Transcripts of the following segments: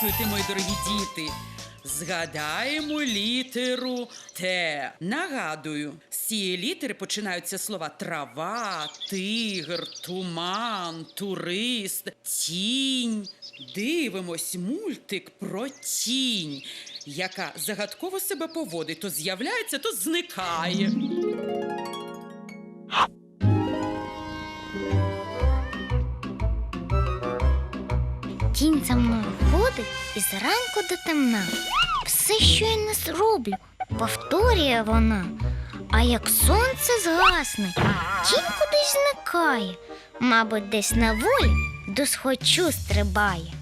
Здравствуйте, мої дорогі діти. Згадаємо літеру Т. Нагадую, з цієї літери починаються слова трава, тигр, туман, турист, тінь. Дивимось мультик про тінь, яка загадково себе поводить, то з'являється, то зникає. Тінь за мною ходить і зранку до темна. Все, що я не зроблю, повторює вона. А як сонце згасне, тінь кудись зникає. Мабуть, десь на волі до схочу стрибає.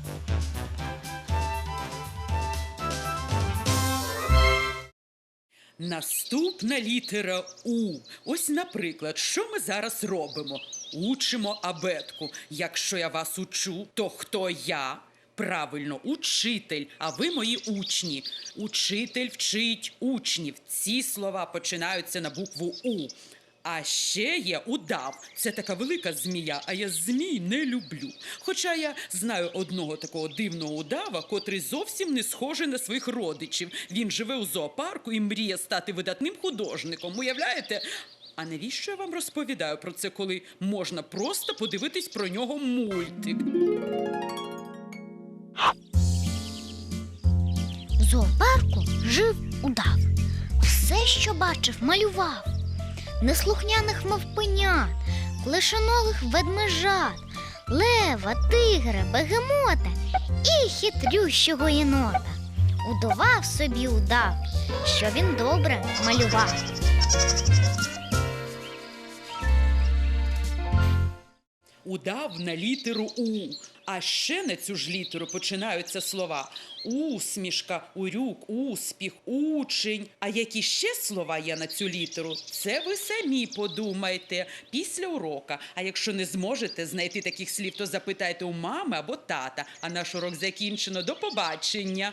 Наступна літера У. Ось, наприклад, що ми зараз робимо? Учимо абетку. Якщо я вас учу, то хто я? Правильно, учитель, а ви мої учні. Учитель вчить учнів. Ці слова починаються на букву У. А ще є удав. Це така велика змія, а я змій не люблю. Хоча я знаю одного такого дивного удава, котрий зовсім не схожий на своїх родичів. Він живе у зоопарку і мріє стати видатним художником. Уявляєте? А навіщо я вам розповідаю про це, коли можна просто подивитись про нього мультик? В зоопарку жив удав. Все, що бачив, малював. Неслухняних мавпенят, клишоногих ведмежат, лева, тигра, бегемота і хитрющого єнота. Удував собі удав, що він добре малював. Удав на літеру У. А ще на цю ж літеру починаються слова усмішка, урюк, успіх, учень. А які ще слова є на цю літеру? Це ви самі подумайте після урока. А якщо не зможете знайти таких слів, то запитайте у мами або тата. А наш урок закінчено. До побачення.